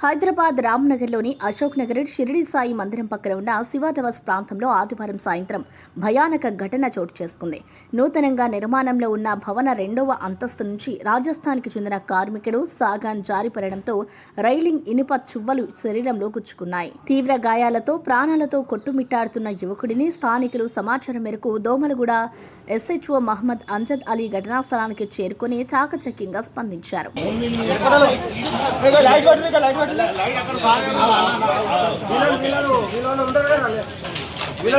హైదరాబాద్ రామ్నగర్లోని అశోక్ నగర్ షిరిడి సాయి మందిరం పక్కన ఉన్న శివాటవర్స్ ప్రాంతంలో ఆదివారం సాయంత్రం భయానక ఘటన చోటు చేసుకుంది. నూతనంగా నిర్మాణంలో ఉన్న భవన రెండవ అంతస్తు నుంచి రాజస్థాన్కి చెందిన కార్మికుడు సాగాన్ జారిపడడంతో రైలింగ్ ఇనుప చువ్వలు శరీరంలో గుచ్చుకున్నాయి. తీవ్ర గాయాలతో ప్రాణాలతో కొట్టుమిట్టాడుతున్న యువకుడిని స్థానికులు సమాచారం మేరకు దోమలగూడ ఎస్హెచ్ఓ మహమ్మద్ అంజద్ అలీ ఘటనా స్థలానికి చేరుకుని చాకచక్యంగా స్పందించారు. లైట్ ఇక లైట్ పడుతుంది వీళ్ళు వీళ్ళు వీళ్ళు ఉండరు కదా వీళ్ళు